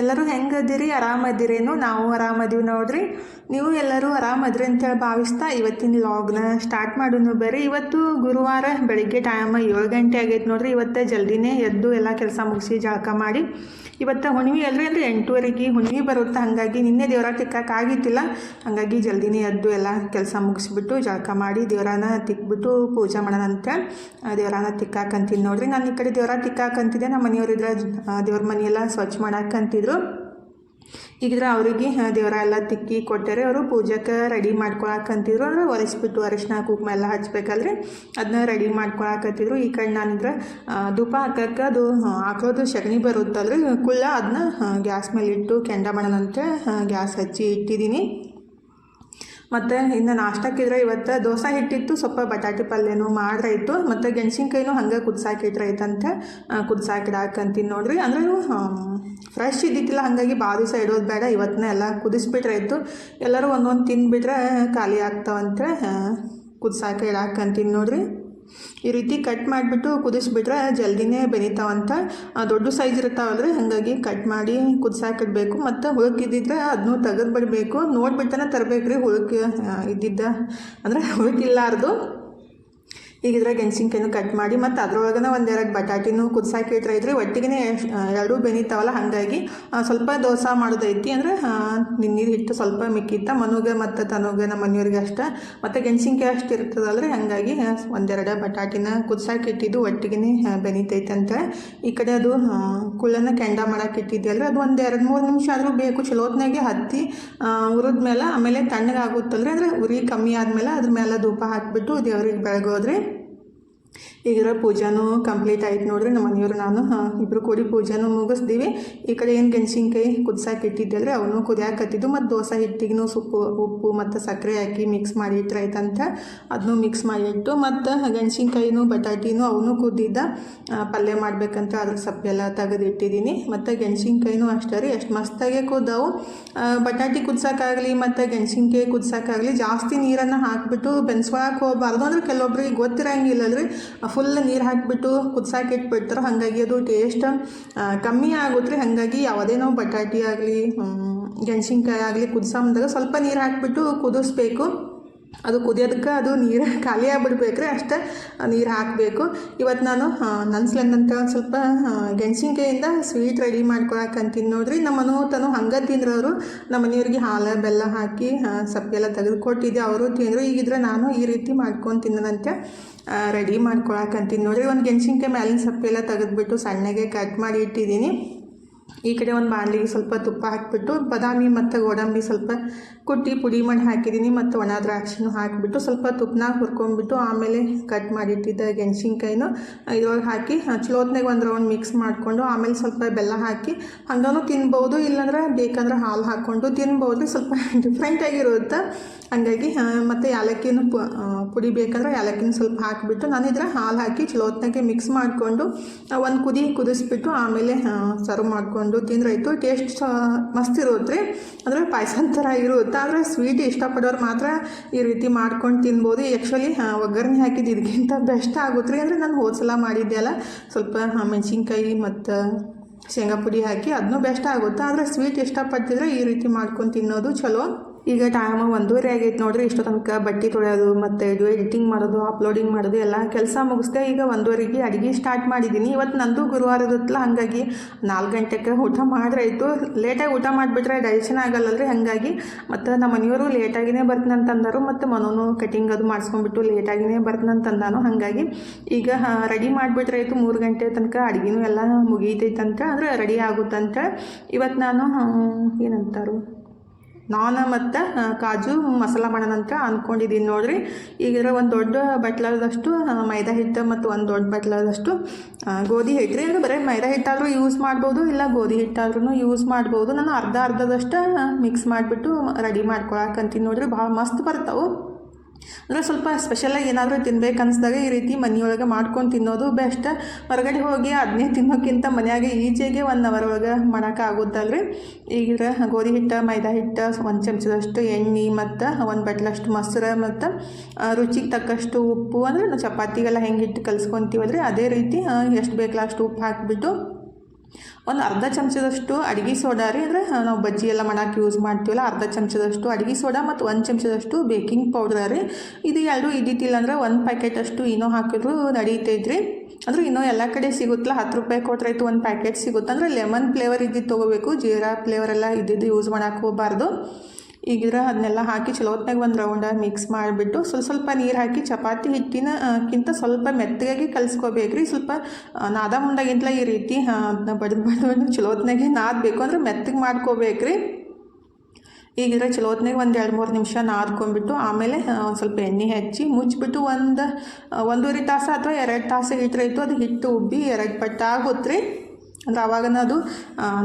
ಎಲ್ಲರೂ ಹೆಂಗದಿರಿ ಆರಾಮದಿರೇನು ನಾವು ಆರಾಮದೀವಿ ನೋಡ್ರಿ. ನೀವು ಎಲ್ಲರೂ ಆರಾಮದ್ರಿ ಅಂತೇಳಿ ಭಾವಿಸ್ತಾ ಇವತ್ತಿನ ಲಾಗ್ನ ಸ್ಟಾರ್ಟ್ ಮಾಡೋನು ಬರ್ರಿ. ಇವತ್ತು ಗುರುವಾರ ಬೆಳಿಗ್ಗೆ ಟೈಮ್ ಏಳು ಗಂಟೆ ಆಗೈತೆ ನೋಡ್ರಿ. ಇವತ್ತೇ ಜಲ್ದಿನೇ ಎದ್ದು ಎಲ್ಲ ಕೆಲಸ ಮುಗಿಸಿ ಜಳಕ ಮಾಡಿ. ಇವತ್ತು ಹುಣ್ಣಿಮೆ ಅಲ್ರಿ ಅಂದರೆ ಎಂಟುವರೆಗೆ ಹುಣ್ಣಿಮೆ ಬರುತ್ತೆ. ಹಾಗಾಗಿ ನಿನ್ನೆ ದೇವರ ತಿಕ್ಕಾಗಿತ್ತಿಲ್ಲ ಹಾಗಾಗಿ ಜಲ್ದಿನೇ ಎದ್ದು ಎಲ್ಲ ಕೆಲಸ ಮುಗಿಸ್ಬಿಟ್ಟು ಜಳಕ ಮಾಡಿ ದೇವರನ ತಿಕ್ಬಿಟ್ಟು ಪೂಜೆ ಮಾಡೋಣ ಅಂತ ದೇವರನ್ನ ತಿಕ್ಕಾಕಂತೀನಿ ನೋಡ್ರಿ. ನಾನು ಈ ಕಡೆ ದೇವರ ತಿಕ್ಕಾಕಂತಿದ್ದೆ ನಮ್ಮ ಮನೆಯವರಿದ್ರೆ ದೇವ್ರ ಮನೆಯೆಲ್ಲ ಸ್ವಚ್ಛ ಮಾಡಾಕಂತಿದ್ರು ಈಗಿದ್ರೆ ಅವರಿಗೆ ದೇವರ ಎಲ್ಲ ತಿಕ್ಕಿ ಕೊಟ್ಟರೆ ಅವರು ಪೂಜೆಗೆ ರೆಡಿ ಮಾಡ್ಕೊಳಕಂತಿದ್ರು. ಅಂದ್ರೆ ಒರೆಸ್ಬಿಟ್ಟು ಅರಿಶಿನ, ಕುಂಕುಮ ಎಲ್ಲ ಹಚ್ಬೇಕಲ್ರಿ. ಅದನ್ನ ರೆಡಿ ಮಾಡ್ಕೊಳಕತ್ತಿದ್ರು ಈ ಕಡೆ ನಾನಿದ್ರೆ ಧೂಪ ಹಾಕಕ್ಕೆ ಅದು ಹಾಕೋದು ಸಗಣಿ ಬರುತ್ತಲ್ರಿ. ಕುಳ್ಳ ಅದನ್ನ ಗ್ಯಾಸ್ ಮೇಲೆ ಇಟ್ಟು ಕೆಂಡ ಮಾಡೋಣಂತೆ. ಗ್ಯಾಸ್ ಹಚ್ಚಿ ಇಟ್ಟಿದ್ದೀನಿ. ಮತ್ತು ಇನ್ನು ನಾಷ್ಟಕ್ಕಿದ್ರೆ ಇವತ್ತು ದೋಸೆ ಹಿಟ್ಟಿತ್ತು, ಸ್ವಲ್ಪ ಬಟಾಟೆ ಪಲ್ಯನೂ ಮಾಡ್ರೈತು ಮತ್ತು ಗೆಣಸಿನ್ಕಾಯಿನೂ ಹಂಗೆ ಕುದ್ಸಾಕಿಟ್ರೈತಂತ ಕುದ್ಸಾಕಿಡಾಕಂತೀನಿ ನೋಡ್ರಿ. ಅಂದ್ರೆ ಫ್ರೆಶ್ ಇದ್ದಿತ್ತಿಲ್ಲ ಹಾಗಾಗಿ ಭಾಳ ದಿವಸ ಇಡೋದು ಬೇಡ. ಇವತ್ತನ್ನ ಎಲ್ಲ ಕುದಿಸ್ಬಿಟ್ರಾಯ್ತು. ಎಲ್ಲರೂ ಒಂದೊಂದು ತಿನ್ಬಿಟ್ರೆ ಖಾಲಿ ಆಗ್ತಾವಂತ. ಕುದ್ಸಾಕ ಇಡಾಕಂತೀನಿ ನೋಡ್ರಿ. ಈ ರೀತಿ ಕಟ್ ಮಾಡಿಬಿಟ್ಟು ಕುದಿಸ್ಬಿಟ್ರೆ ಜಲ್ದಿನೇ ಬೆನಿತಾವಂತ ದೊಡ್ಡ ಸೈಜ್ ಇರ್ತಾವಲ್ರಿ ಹಾಗಾಗಿ ಕಟ್ ಮಾಡಿ ಕುದಿಸಾಕಿಡ್ಬೇಕು. ಮತ್ತು ಹುಳುಕಿದ್ದಿದ್ರೆ ಅದನ್ನು ತೆಗೆದು ಬಿಡಬೇಕು ನೋಡ್ಬಿಟ್ಟನ ತರಬೇಕು ರೀ ಆ, ಇದ್ದಿದ್ದ. ಅಂದರೆ ಈಗಿದ್ರೆ ಗೆಣಸಿನ್ಕಾಯಿನೂ ಕಟ್ ಮಾಡಿ ಮತ್ತು ಅದ್ರೊಳಗನ ಒಂದೆರಡು ಬಟಾಟಿನೂ ಕುದಿಸಾಕಿ ಐತ್ರಿ ಒಟ್ಟಿಗೆ ಎರಡೂ ಬೆನಿತಾವಲ್ಲ, ಹಾಗಾಗಿ ಸ್ವಲ್ಪ ದೋಸೆ ಮಾಡೋದೈತಿ ಅಂದರೆ ನಿನ್ನೀರು ಹಿಟ್ಟು ಸ್ವಲ್ಪ ಮಿಕ್ಕಿತ್ತ ಮನುಗೆ ಮತ್ತು ತನುಗೆ ನಮ್ಮ ಮನೆಯವ್ರಿಗೆ ಅಷ್ಟೇ, ಮತ್ತು ಗೆಣಸಿನ್ಕಾಯಿ ಅಷ್ಟು ಇರ್ತದಲ್ರಿ, ಹಾಗಾಗಿ ಒಂದೆರಡು ಬಟಾಟಿನ ಕುದಿಸಾಕಿ ಇಟ್ಟಿದ್ದು ಒಟ್ಟಿಗೆ ಬೆನಿತೈತೆ ಅಂತ ಈ ಕಡೆ ಅದು ಕುಳ್ಳನ್ನು ಕುಳ್ಳನ ಕೆಂಡ ಮಾಡೋಕೆ ಇಟ್ಟಿದ್ದೆ ಅದು ಒಂದು ಎರಡು ಮೂರು ನಿಮಿಷ ಆದರೂ ಬೇಕು, ಚಲೋತ್ನಾಗೆ ಹತ್ತಿ ಉರಿದ ಮೇಲೆ ಆಮೇಲೆ ತಣ್ಣಗೆ ಆಗುತ್ತಲ್ರಿ ಅಂದರೆ ಉರಿ ಕಮ್ಮಿ ಆದಮೇಲೆ ಅದ್ರ ಮೇಲೆ ಧೂಪ ಹಾಕಿಬಿಟ್ಟು ದೇವ್ರಿಗೆ ಬೆಳಗೋದ್ರಿ. ಈಗಿರೋ ಪೂಜಾನು ಕಂಪ್ಲೀಟ್ ಆಯ್ತು ನೋಡ್ರಿ, ನಮ್ಮ ಮನೆಯವರು ನಾನು ಇಬ್ಬರು ಕೂಡಿ ಪೂಜಾನು ಮುಗಿಸ್ದೀವಿ. ಈ ಕಡೆ ಏನು ಗೆಣಸಿನ್ಕಾಯಿ ಇಟ್ಟಿದ್ದಲ್ಲ ಇಟ್ಟಿದ್ದಲ್ರಿ ಅವನು ಕುದಿಯಾಕತ್ತಿದ್ದು, ಮತ್ತು ದೋಸೆ ಹಿಟ್ಟಿಗೂ ಸೊಪ್ಪು ಉಪ್ಪು ಮತ್ತು ಸಕ್ಕರೆ ಹಾಕಿ ಮಿಕ್ಸ್ ಮಾಡಿ ಇಟ್ಟರಾಯ್ತಂತ ಅದನ್ನು ಮಿಕ್ಸ್ ಮಾಡಿ ಇಟ್ಟು, ಮತ್ತು ಗೆಣಸಿನ್ಕಾಯಿನೂ, ಬಟಾಟಿನೂ ಅವನು ಕುದ್ದಿದ್ದ ಪಲ್ಯ ಮಾಡಬೇಕಂತ ಅದ್ರ ಸಪ್ಪೆಲ್ಲ ತೆಗೆದಿಟ್ಟಿದ್ದೀನಿ ಮತ್ತು ಗೆಣಸಿನ್ಕಾಯಿನೂ ಅಷ್ಟೇ ರೀ, ಎಷ್ಟು ಮಸ್ತಾಗೆ ಕುದ್ದವು. ಬಟಾಟಿ ಕುದ್ಸೋಕ್ಕಾಗಲಿ ಮತ್ತು ಗೆಣಸಿನ್ಕಾಯಿ ಕುದ್ಸೋಕ್ಕಾಗಲಿ ಜಾಸ್ತಿ ನೀರನ್ನು ಹಾಕಿಬಿಟ್ಟು ಬೆನ್ಸ್ಕೊಳಕ್ಕೆ ಹೋಗ್ಬಾರ್ದು ಅಂದ್ರೆ ಕೆಲವೊಬ್ರಿಗೆ ಗೊತ್ತಿರಂಗಿಲ್ಲಲ್ರಿ. ಫುಲ್ ನೀರು ಹಾಕಿಬಿಟ್ಟು ಕುದ್ಸಾಕೆ ಇಟ್ಬಿಡ್ತಾರೆ ಹಾಗಾಗಿ ಅದು ಟೇಸ್ಟ್ ಕಮ್ಮಿ ಆಗುತ್ತೆ ರೀ ಹಾಗಾಗಿ ಯಾವುದೇ ನಾವು ಬಟಾಟಿ ಆಗಲಿ ಗೆಣಸಿನ್ಕಾಯಿ ಆಗಲಿ ಕುದಿಸಂದಾಗ ಸ್ವಲ್ಪ ನೀರು ಹಾಕಿಬಿಟ್ಟು ಕುದಿಸ್ಬೇಕು. ಅದು ಕುದಿಯೋದಕ್ಕೆ ಅದು ನೀರು ಖಾಲಿ ರೀ ಅಷ್ಟೇ ನೀರು ಹಾಕಬೇಕು. ಇವತ್ತು ನಾನು ನನ್ಸ್ಲೆಂದಂತ ಒಂದು ಸ್ವಲ್ಪ ಗೆಣಸಿನಕಾಯಿಂದ ಸ್ವೀಟ್ ರೆಡಿ ಮಾಡ್ಕೊಳಕಂತೀನಿ ನೋಡ್ರಿ. ನಮ್ಮ ಮನೋ ತನು ಹಂಗೆ ತಿಂದ್ರವರು, ನಮ್ಮ ಮನೆಯವ್ರಿಗೆ ಹಾಲು, ಬೆಲ್ಲ ಹಾಕಿ ಸಪ್ಪೆಲ್ಲ ತೆಗೆದುಕೊಟ್ಟಿದ್ದೆ. ಅವರು ತಿಂದರು. ಈಗಿದ್ರೆ ನಾನು ಈ ರೀತಿ ಮಾಡ್ಕೊಂಡು ತಿನ್ನದಂತೆ ರೆಡಿ ಮಾಡ್ಕೊಳಕಂತೀನಿ ನೋಡ್ರಿ. ಒಂದು ಗೆಣಸಿನ್ಕಾಯಿ ಮ್ಯಾಲಿನ ಸಪ್ಪೆಲ್ಲ ತೆಗೆದುಬಿಟ್ಟು ಸಣ್ಣಗೆ ಕಟ್ ಮಾಡಿ ಇಟ್ಟಿದ್ದೀನಿ. ಈ ಕಡೆ ಒಂದು ಬಾಣಲಿಗೆ ಸ್ವಲ್ಪ ತುಪ್ಪ ಹಾಕಿಬಿಟ್ಟು, ಬಾದಾಮಿ ಮತ್ತು ಗೋಡಂಬಿ ಸ್ವಲ್ಪ ಕುಟ್ಟಿ ಪುಡಿ ಮಾಡಿ ಹಾಕಿದ್ದೀನಿ ಮತ್ತು ಒಣ ದ್ರಾಕ್ಷಿನೂ ಹಾಕಿಬಿಟ್ಟು ಸ್ವಲ್ಪ ತುಪ್ಪನಾಗ ಹುರ್ಕೊಂಡ್ಬಿಟ್ಟು ಆಮೇಲೆ ಕಟ್ ಮಾಡಿಟ್ಟಿದ್ದ ಗೆಣಸಿನ್ಕಾಯಿನೂ ಇದ್ರೊಳಗೆ ಹಾಕಿ ಚಲೋತ್ನಾಗ ಒಂದು ರೌಂಡ್ ಮಿಕ್ಸ್ ಮಾಡಿಕೊಂಡು ಆಮೇಲೆ ಸ್ವಲ್ಪ ಬೆಲ್ಲ ಹಾಕಿ ಹಂಗೂ ತಿನ್ಬೋದು, ಇಲ್ಲಾಂದ್ರೆ ಬೇಕಂದ್ರೆ ಹಾಲು ಹಾಕ್ಕೊಂಡು ತಿನ್ಬೋದು, ಸ್ವಲ್ಪ ಡಿಫ್ರೆಂಟಾಗಿರುತ್ತೆ ಹಂಗಾಗಿ ಮತ್ತು ಯಾಲಕ್ಕಿನೂ ಪು ಪುಡಿ ಬೇಕಂದ್ರೆ ಯಾಲಕ್ಕಿನ ಸ್ವಲ್ಪ ಹಾಕಿಬಿಟ್ಟು ನಾನು ಇದ್ರೆ ಹಾಲು ಹಾಕಿ ಚಲೋತ್ನಾಗೆ ಮಿಕ್ಸ್ ಮಾಡಿಕೊಂಡು ಒಂದು ಕುದಿ ಕುದಿಸ್ಬಿಟ್ಟು ಆಮೇಲೆ ಸರ್ವ್ ಮಾಡಿಕೊಂಡು ತಿಂದ್ರಾಯ್ತು ಟೇಸ್ಟ್ ಮಸ್ತ್ ಇರುತ್ತೆ ಅಂದರೆ ಪಾಯಸ ಥರ ಇರುತ್ತೆ. ಆದರೆ ಸ್ವೀಟ್ ಇಷ್ಟಪಡೋರು ಮಾತ್ರ ಈ ರೀತಿ ಮಾಡ್ಕೊಂಡು ತಿನ್ಬೋದು. ಆ್ಯಕ್ಚುಲಿ ಒಗ್ಗರಣೆ ಹಾಕಿದ್ದು ಇದಕ್ಕಿಂತ ಬೆಸ್ಟ್ ಆಗುತ್ತೆ ರೀ. ಅಂದರೆ ನಾನು ಹೋದ ಸಲ ಮಾಡಿದ್ದೆ ಅಲ್ಲ, ಸ್ವಲ್ಪ ಮೆಣಸಿನ್ಕಾಯಿ ಮತ್ತು ಶೇಂಗಾ ಪುಡಿ ಹಾಕಿ ಅದನ್ನೂ ಬೆಸ್ಟ್ ಆಗುತ್ತೆ. ಆದರೆ ಸ್ವೀಟ್ ಇಷ್ಟಪಡ್ತಿದ್ರೆ ಈ ರೀತಿ ಮಾಡ್ಕೊಂಡು ತಿನ್ನೋದು ಚಲೋ. ಈಗ ಟೈಮ್ ಒಂದೂವರೆ ಆಗೈತೆ ನೋಡ್ರಿ, ಇಷ್ಟು ತನಕ ಬಟ್ಟೆ ತೊಳೆಯೋದು ಮತ್ತು ಇದು ಎಡಿಟಿಂಗ್ ಮಾಡೋದು ಅಪ್ಲೋಡಿಂಗ್ ಮಾಡೋದು, ಎಲ್ಲ ಕೆಲಸ ಮುಗಿಸ್ದೆ ಈಗ ಒಂದೂವರೆಗೆ ಅಡುಗೆ ಸ್ಟಾರ್ಟ್ ಮಾಡಿದ್ದೀನಿ. ಇವತ್ತು ನಂದು ಗುರುವಾರದತ್ತಲ್ಲ ಹಾಗಾಗಿ ನಾಲ್ಕು ಗಂಟೆಗೆ ಊಟ ಆಯಿತು ಲೇಟಾಗಿ ಊಟ ಮಾಡಿಬಿಟ್ರೆ ಡೈಜೆಷನ್ ಆಗಲ್ಲಲ್ರಿ, ಹಾಗಾಗಿ ಮತ್ತು ನಮ್ಮ ಮನೆಯವರು ಲೇಟಾಗಿನೇ ಬರ್ತೀನಿ ಅಂತಂದರು, ಮತ್ತು ಮನೋನು ಕಟಿಂಗ್ ಅದು ಮಾಡಿಸ್ಕೊಂಡ್ಬಿಟ್ಟು ಲೇಟಾಗಿನೇ ಬರ್ತೀನಿ ಅಂತಂದಾನು. ಹಾಗಾಗಿ ಈಗ ರೆಡಿ ಮಾಡಿಬಿಟ್ರಾಯ್ತು ಮೂರು ಗಂಟೆ ತನಕ ಅಡುಗೆನೂ ಎಲ್ಲ ಮುಗೀತೈತಂತ ಅಂದರೆ ರೆಡಿ ಆಗುತ್ತಂತ. ಇವತ್ತು ನಾನು ಏನಂತಾರು? ನಾನ್ ಮತ್ತು ಕಾಜು ಮಸಾಲ ಮಾಡೋಣಂತ ಅಂದ್ಕೊಂಡಿದ್ದೀನಿ ನೋಡಿರಿ. ಈಗ ಒಂದು ದೊಡ್ಡ ಬಟ್ಲಾರದಷ್ಟು ಮೈದಾ ಹಿಟ್ಟು ಮತ್ತು ಒಂದು ದೊಡ್ಡ ಬಟ್ಲಾರದಷ್ಟು ಗೋಧಿ ಹಿಟ್ಟು ರೀ ಬರೀ ಮೈದಾ ಹಿಟ್ಟಾದರೂ ಯೂಸ್ ಮಾಡ್ಬೋದು, ಇಲ್ಲ ಗೋಧಿ ಹಿಟ್ಟಾದ್ರೂ ಯೂಸ್ ಮಾಡ್ಬೋದು. ನಾನು ಅರ್ಧ ಅರ್ಧದಷ್ಟು ಮಿಕ್ಸ್ ಮಾಡಿಬಿಟ್ಟು ರೆಡಿ ಮಾಡ್ಕೊಳಕಂತೀನಿ ನೋಡಿರಿ. ಭಾಳ ಮಸ್ತ್ ಬರ್ತಾವೆ. ಅಂದರೆ ಸ್ವಲ್ಪ ಸ್ಪೆಷಲಾಗಿ ಏನಾದರೂ ತಿನ್ಬೇಕು ಅನ್ಸ್ದಾಗ ಈ ರೀತಿ ಮನೆಯೊಳಗೆ ಮಾಡ್ಕೊಂಡು ತಿನ್ನೋದು ಬೆಸ್ಟ್ ಹೊರಗಡೆ ಹೋಗಿ ಅದನ್ನೇ ತಿನ್ನೋಕ್ಕಿಂತ ಮನ್ಯಾಗೆ ಈಚೆಗೆ ಒನ್ ಅವರ್ ಒಳಗೆ ಮಾಡೋಕೆ ರೀ ಈಗ ಗೋಧಿ ಹಿಟ್ಟು, ಮೈದಾ ಹಿಟ್ಟು, ಒಂದು ಚಮಚದಷ್ಟು ಎಣ್ಣೆ ಮತ್ತು ಒಂದು ಬಟ್ಲಷ್ಟು ಮೊಸರು ಮತ್ತು ರುಚಿಗೆ ತಕ್ಕಷ್ಟು ಉಪ್ಪು ಅಂದರೆ ನಾವು ಚಪಾತಿಗೆಲ್ಲ ಹೆಂಗೆ ಹಿಟ್ಟು ಕಲಿಸ್ಕೊತೀವಲ್ರಿ? ಅದೇ ರೀತಿ ಎಷ್ಟು ಬೇಕಲ್ಲ ಅಷ್ಟು ಉಪ್ಪು ಹಾಕಿಬಿಟ್ಟು ಒಂದು ಅರ್ಧ ಚಮಚದಷ್ಟು ಅಡುಗೆ ಸೋಡಾ ರೀ, ಅಂದರೆ ನಾವು ಬಜ್ಜಿ ಎಲ್ಲ ಮಾಡೋಕೆ ಯೂಸ್ ಮಾಡ್ತೀವಲ್ಲ, ಅರ್ಧ ಚಮಚದಷ್ಟು ಅಡುಗೆ ಸೋಡಾ ಮತ್ತು ಒಂದು ಚಮಚದಷ್ಟು ಬೇಕಿಂಗ್ ಪೌಡರ್ ರೀ. ಇದು ಎರಡು ಇದ್ದಿತ್ತಿಲ್ಲ ಅಂದ್ರೆ ಒಂದು ಪ್ಯಾಕೆಟಷ್ಟು ಏನೋ ಹಾಕಿದ್ರು ನಡೀತೈತ್ರಿ ಅಂದರೆ ಇನ್ನೂ ಎಲ್ಲ ಕಡೆ ಸಿಗುತ್ತಲ್ಲ, ಹತ್ತು ರೂಪಾಯಿ ಕೊಟ್ರಾಯ್ತು ಒಂದು ಪ್ಯಾಕೆಟ್ ಸಿಗುತ್ತೆ. ಅಂದರೆ ಲೆಮನ್ ಫ್ಲೇವರ್ ಇದ್ದಿದ್ದು ತೊಗೋಬೇಕು, ಜೀರಾ ಫ್ಲೇವರ್ ಎಲ್ಲ ಇದ್ದಿದ್ದು ಯೂಸ್ ಮಾಡೋಕೆ ಹೋಗಬಾರ್ದು. ಈಗಿದ್ರ ಅದನ್ನೆಲ್ಲ ಹಾಕಿ ಚಲೋತ್ನಾಗ ಒಂದು ರೌಂಡಾಗಿ ಮಿಕ್ಸ್ ಮಾಡಿಬಿಟ್ಟು ಸ್ವಲ್ಪ ಸ್ವಲ್ಪ ನೀರು ಹಾಕಿ ಚಪಾತಿ ಹಿಟ್ಟಿನ ಕಿಂತ ಸ್ವಲ್ಪ ಮೆತ್ತಗಾಗಿ ಕಲಿಸ್ಕೋಬೇಕ್ರಿ. ಸ್ವಲ್ಪ ನಾದ ಮುಂದಾಗಿಂತಲ ಈ ರೀತಿ ಅದನ್ನ ಬಡ್ದು ಬಡ್ದು ಚಲೋತ್ನಾಗೆ ನಾದಬೇಕು ಅಂದ್ರೆ ಮೆತ್ತಗೆ ಮಾಡ್ಕೋಬೇಕ್ರಿ. ಈಗಿದ್ರೆ ಚಲೋತ್ನಾಗ ಒಂದು ಎರಡು ಮೂರು ನಿಮಿಷ ನಾದ್ಕೊಂಡ್ಬಿಟ್ಟು ಆಮೇಲೆ ಒಂದು ಸ್ವಲ್ಪ ಎಣ್ಣೆ ಹಚ್ಚಿ ಮುಚ್ಚಿಬಿಟ್ಟು ಒಂದು ಒಂದೂವರೆ ತಾಸು ಅಥವಾ ಎರಡು ತಾಸು ಇಟ್ಟರೆ ಅದು ಹಿಟ್ಟು ಉಬ್ಬಿ ಎರಡು ಪಟ್ಟಾಗುತ್ತೆ ರೀ ಅಂದ್ರೆ ಅವಾಗನ ಅದು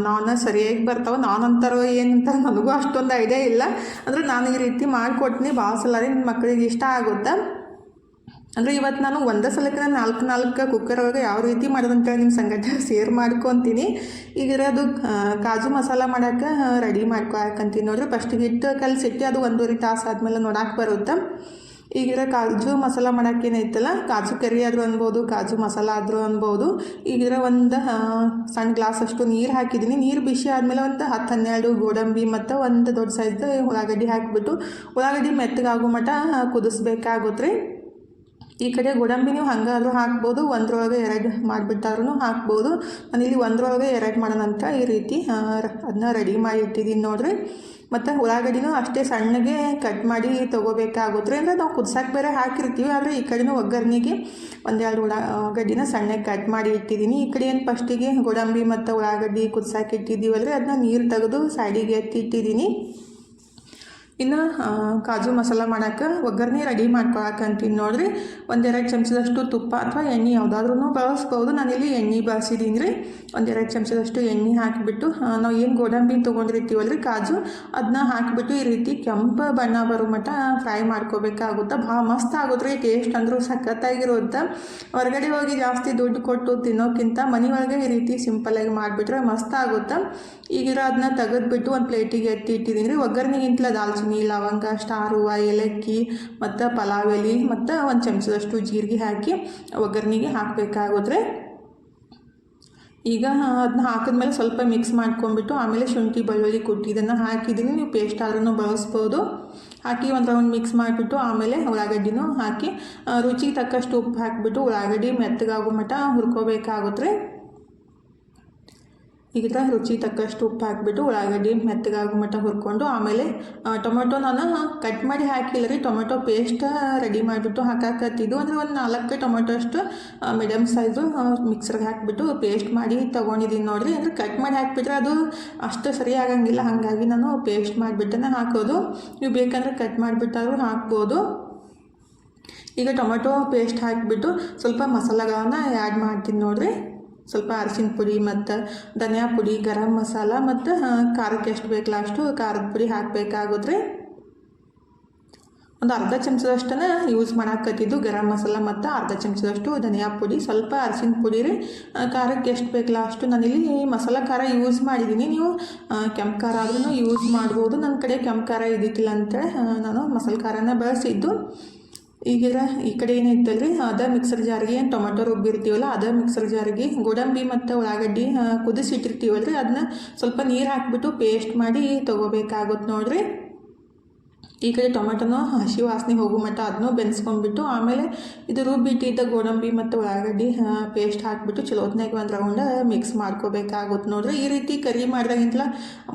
ನಾನ ಸರಿಯಾಗಿ ಬರ್ತಾವೆ. ನಾನು ಅಂತಾರೋ ಏನಂತ ನನಗೂ ಅಷ್ಟೊಂದು ಐಡಿಯಾ ಇಲ್ಲ. ಅಂದ್ರೆ ನಾನು ಈ ರೀತಿ ಮಾಡಿಕೊಡ್ತೀನಿ ಭಾಳ ಸಲ ರೀ ನಿಮ್ಮ ಮಕ್ಕಳಿಗೆ ಇಷ್ಟ ಆಗುತ್ತೆ? ಅಂದರೆ ಇವತ್ತು ನಾನು ಒಂದೇ ಸಲಕ್ಕೆ ನಾನು ನಾಲ್ಕು ನಾಲ್ಕು ಕುಕ್ಕರ್ ಒಳಗೆ ಯಾವ ರೀತಿ ಮಾಡೋದಂತೇಳಿ ನಿಮ್ಮ ಸಂಗತಿ ಸೇರ್ ಮಾಡ್ಕೊತೀನಿ ಈಗ ಅದು ಕಾಜು ಮಸಾಲ ಮಾಡೋಕೆ ರೆಡಿ ಮಾಡ್ಕೊಳಕಂತೀನಿ ನೋಡ್ರಿ. ಫಸ್ಟಿಗೆ ಹಿಟ್ಟು ಕಲಸಿಟ್ಟು ಅದು ಒಂದೂವರೆ ತಾಸು ಆದಮೇಲೆ ನೋಡಕ್ಕೆ ಬರುತ್ತೆ? ಈಗಿರೋ ಕಾಜು ಮಸಾಲ ಮಾಡೋಕೆ ಏನೈತಲ್ಲ, ಕಾಜು ಕರಿ ಆದರೂ ಅನ್ಬೋದು, ಕಾಜು ಮಸಾಲ ಆದರೂ ಅನ್ಬೋದು. ಈಗಿರ ಒಂದು ಸಣ್ಣ ಗ್ಲಾಸ್ ಅಷ್ಟು ನೀರು ಹಾಕಿದ್ದೀನಿ ನೀರು ಬಿಸಿ ಆದಮೇಲೆ ಒಂದು ಹತ್ತು ಹನ್ನೆರಡು ಗೋಡಂಬಿ ಮತ್ತು ಒಂದು ದೊಡ್ಡ ಸೈಜ್ ಉಳ್ಳಾಗಡ್ಡಿ ಹಾಕಿಬಿಟ್ಟು, ಉಳ್ಳಾಗಡ್ಡಿ ಮೆತ್ತಗಾಗೋ ಮಟ್ಟ ಕುದಿಸ್ಬೇಕಾಗುತ್ತೆ ರೀ. ಈ ಕಡೆ ಗೋಡಂಬಿ ನೀವು ಹಂಗಾದರೂ ಹಾಕ್ಬೋದು, ಒಂದರೊಳಗೆ ಎರಡು ಮಾಡಿಬಿಟ್ಟಾದ್ರೂ ಹಾಕ್ಬೋದು. ನಾನಿಲ್ಲಿ ಒಂದ್ರೊಳಗೆ ಎರಡು ಮಾಡೋಣ ಅಂತ ಈ ರೀತಿ ಅದನ್ನ ರೆಡಿ ಮಾಡಿ ಇಟ್ಟಿದ್ದೀನಿ ನೋಡಿರಿ. ಮತ್ತು ಉಳ್ಳಾಗಡ್ಡಿನೂ ಅಷ್ಟೇ ಸಣ್ಣಗೆ ಕಟ್ ಮಾಡಿ ತೊಗೋಬೇಕಾಗುತ್ತೆ. ಅಂದರೆ ನಾವು ಕುದ್ಸಕ್ಕೆ ಬೇರೆ ಹಾಕಿರ್ತೀವಿ, ಆದರೆ ಈ ಕಡೆನೂ ಒಗ್ಗರಣೆಗೆ ಒಂದೆರಡು ಉಳ್ಳಾಗಡ್ಡಿನ ಸಣ್ಣಗೆ ಕಟ್ ಮಾಡಿ ಇಟ್ಟಿದ್ದೀನಿ. ಈ ಕಡೆ ಏನು ಫಸ್ಟಿಗೆ ಗೋಡಂಬಿ ಮತ್ತು ಉಳ್ಳಾಗಡ್ಡಿ ಕುದ್ಸಕ್ಕೆ ಇಟ್ಟಿದ್ದೀವಲ್ರಿ ಅದನ್ನ ನೀರು ತೆಗೆದು ಸೈಡಿಗೆ ಎತ್ತಿ ಇಟ್ಟಿದ್ದೀನಿ. ಇನ್ನು ಕಾಜು ಮಸಾಲ ಮಾಡೋಕೆ ಒಗ್ಗರಣೆ ರೆಡಿ ಮಾಡ್ಕೊಳಕಂತೀನಿ ನೋಡಿರಿ. ಒಂದೆರಡು ಚಮಚದಷ್ಟು ತುಪ್ಪ ಅಥವಾ ಎಣ್ಣೆ ಯಾವುದಾದ್ರೂ ಬಳಸ್ಬೋದು. ನಾನಿಲ್ಲಿ ಎಣ್ಣೆ ಬಳಸಿದ್ದೀನಿ ರೀ. ಒಂದೆರಡು ಚಮಚದಷ್ಟು ಎಣ್ಣೆ ಹಾಕಿಬಿಟ್ಟು ನಾವು ಏನು ಗೋಡಂಬಿ ರೀ ಕಾಜು? ಅದನ್ನ ಹಾಕಿಬಿಟ್ಟು ಈ ರೀತಿ ಕೆಂಪು ಬಣ್ಣ ಬರೋ ಮಟ್ಟ ಫ್ರೈ ಮಾಡ್ಕೋಬೇಕಾಗುತ್ತೆ? ಭಾಳ ಮಸ್ತ್ ಆಗುತ್ತೆ ಟೇಸ್ಟ್ ಅಂದರೂ ಸಖತ್ತಾಗಿರುತ್ತೆ. ಹೊರಗಡೆ ಹೋಗಿ ಜಾಸ್ತಿ ದುಡ್ಡು ಕೊಟ್ಟು ತಿನ್ನೋಕ್ಕಿಂತ ಮನೆಯೊಳಗೆ ಈ ರೀತಿ ಸಿಂಪಲಾಗಿ ಮಾಡಿಬಿಟ್ರೆ ಮಸ್ತ್ ಆಗುತ್ತೆ? ಈಗಿರೋ ಅದನ್ನ ತೆಗೆದುಬಿಟ್ಟು ಒಂದು ಪ್ಲೇಟಿಗೆ ಎತ್ತಿ ಇಟ್ಟಿದ್ದೀನಿ ರೀ. ಒಗ್ಗರಣೆಗಿಂತಲ ದಾಲ್ಚಿನ್ನಿ ಲವಂಗ ಸ್ಟಾರ್ ಹೂವು ಏಲಕ್ಕಿ, ಮತ್ತು ಪಲಾವ್ ಎಲೆ, ಮತ್ತು ಒಂದು ಚಮಚದಷ್ಟು ಜೀರಿಗೆ ಹಾಕಿ ಒಗ್ಗರಣೆಗೆ ಹಾಕಬೇಕಾಗುತ್ತೆ ಈಗ ಅದನ್ನ ಹಾಕಿದ್ಮೇಲೆ ಸ್ವಲ್ಪ ಮಿಕ್ಸ್ ಮಾಡ್ಕೊಂಡ್ಬಿಟ್ಟು ಆಮೇಲೆ ಶುಂಠಿ, ಬೆಳ್ಳುಳ್ಳಿ ಕುಟ್ಟಿದ್ದನ್ನು ಹಾಕಿದ್ದೀನಿ ನೀವು ಪೇಸ್ಟ್ ಆದ್ರೂ ಬಳಸ್ಬೋದು. ಹಾಕಿ ಒಂದು ರೌಂಡ್ ಮಿಕ್ಸ್ ಮಾಡಿಬಿಟ್ಟು ಆಮೇಲೆ ಉಳ್ಳಾಗಡ್ಡಿನೂ ಹಾಕಿ ರುಚಿಗೆ ತಕ್ಕಷ್ಟು ಉಪ್ಪು ಹಾಕಿಬಿಟ್ಟು ಉಳ್ಳಾಗಡ್ಡಿ ಮೆತ್ತಗಾಗೋ ಮಟ್ಟ ಹುರ್ಕೋಬೇಕಾಗುತ್ತೆ. ಈಗ ರುಚಿ ತಕ್ಕಷ್ಟು ಉಪ್ಪು ಹಾಕಿಬಿಟ್ಟು ಉಳ್ಳಾಗಡ್ಡಿ ಮೆತ್ತಗಾಗೋ ಮಟ್ಟ ಹುರ್ಕೊಂಡು ಆಮೇಲೆ ಟೊಮೆಟೊ ನಾನು ಕಟ್ ಮಾಡಿ ಹಾಕಿಲ್ಲ ರೀ, ಟೊಮೆಟೊ ಪೇಸ್ಟ್ ರೆಡಿ ಮಾಡಿಬಿಟ್ಟು ಹಾಕಾಕತ್ತಿದ್ದು. ಅಂದರೆ ಒಂದು ನಾಲ್ಕು ಟೊಮೆಟೊ ಅಷ್ಟು ಮೀಡಿಯಮ್ ಸೈಜು ಮಿಕ್ಸರ್ಗೆ ಹಾಕಿಬಿಟ್ಟು ಪೇಸ್ಟ್ ಮಾಡಿ ತೊಗೊಂಡಿದ್ದೀನಿ ನೋಡಿರಿ. ಅಂದರೆ ಕಟ್ ಮಾಡಿ ಹಾಕಿಬಿಟ್ರೆ ಅದು ಅಷ್ಟು ಸರಿ ಆಗಂಗಿಲ್ಲ. ಹಾಗಾಗಿ ನಾನು ಪೇಸ್ಟ್ ಮಾಡಿಬಿಟ್ಟೇ ಹಾಕೋದು. ನೀವು ಬೇಕಂದರೆ ಕಟ್ ಮಾಡಿಬಿಟ್ಟಾದ್ರೂ ಹಾಕ್ಬೋದು. ಈಗ ಟೊಮೆಟೊ ಪೇಸ್ಟ್ ಹಾಕಿಬಿಟ್ಟು ಸ್ವಲ್ಪ ಮಸಾಲೆಗಳನ್ನು ಆ್ಯಡ್ ಮಾಡ್ತೀನಿ ನೋಡಿರಿ. ಸ್ವಲ್ಪ ಅರಿಶಿನ ಪುಡಿ ಮತ್ತು ಧನಿಯಾ ಪುಡಿ, ಗರಂ ಮಸಾಲ ಮತ್ತು ಖಾರಕ್ಕೆ ಎಷ್ಟು ಬೇಕಲ್ಲ ಅಷ್ಟು ಖಾರದ ಪುಡಿ ಹಾಕಬೇಕಾಗುತ್ತೆ ಒಂದು ಅರ್ಧ ಚಮಚದಷ್ಟನ್ನು ಯೂಸ್ ಮಾಡಾಕತ್ತಿದ್ದು ಗರಂ ಮಸಾಲ ಮತ್ತು ಅರ್ಧ ಚಮಚದಷ್ಟು ಧನಿಯಾ ಪುಡಿ. ಸ್ವಲ್ಪ ಅರಿಶಿನ ಪುಡಿ ರೀ ಖಾರಕ್ಕೆ ಎಷ್ಟು ಬೇಕಲ್ಲ ಅಷ್ಟು ನಾನಿಲ್ಲಿ ಮಸಾಲ ಖಾರ ಯೂಸ್ ಮಾಡಿದ್ದೀನಿ ನೀವು ಕೆಂಪು ಖಾರ ಆದ್ರೂ ಯೂಸ್ ಮಾಡ್ಬೋದು. ನನ್ನ ಕಡೆ ಕೆಂಪು ಖಾರ ಇದ್ದಿತ್ತಿಲ್ಲ ಅಂತೇಳಿ ನಾನು ಮಸಾಲೆ ಖಾರನ ಬಳಸಿದ್ದು. ಈಗಿರ ಈ ಕಡೆ ಏನೈತಲ್ರಿ ಅದ ಮಿಕ್ಸರ್ ಜಾರಿಗೆ ಏನು ಟೊಮೆಟೊ ರುಬ್ಬಿರ್ತೀವಲ್ಲ ಅದ ಮಿಕ್ಸರ್ ಜಾರಿಗೆ ಗೋಡಂಬಿ ಮತ್ತು ಉಳ್ಳಾಗಡ್ಡಿ ಕುದಿಸಿಟ್ಟಿರ್ತೀವಲ್ರಿ ಅದನ್ನ ಸ್ವಲ್ಪ ನೀರು ಹಾಕಿಬಿಟ್ಟು ಪೇಸ್ಟ್ ಮಾಡಿ ತೊಗೋಬೇಕಾಗುತ್ತೆ ನೋಡಿರಿ. ಈ ಕಡೆ ಟೊಮೆಟೋನೂ, ಹಸಿ ವಾಸನೆ ಹೋಗೋ ಮಟ್ಟ ಅದನ್ನೂ ಬೆನ್ಸ್ಕೊಂಡ್ಬಿಟ್ಟು ಆಮೇಲೆ ಇದು ರುಬ್ಬಿಟ್ಟಿದ್ದ ಗೋಡಂಬಿ ಮತ್ತು ಉಳ್ಳಾಗಡ್ಡಿ ಪೇಸ್ಟ್ ಹಾಕಿಬಿಟ್ಟು ಚಲೋ ಹೊತ್ನಾಗ ಒಂದು ರೌಂಡ ಮಿಕ್ಸ್ ಮಾಡ್ಕೋಬೇಕಾಗುತ್ತೆ ನೋಡ್ರಿ. ಈ ರೀತಿ ಕರಿ ಮಾಡಿದಾಗಿಂತಲ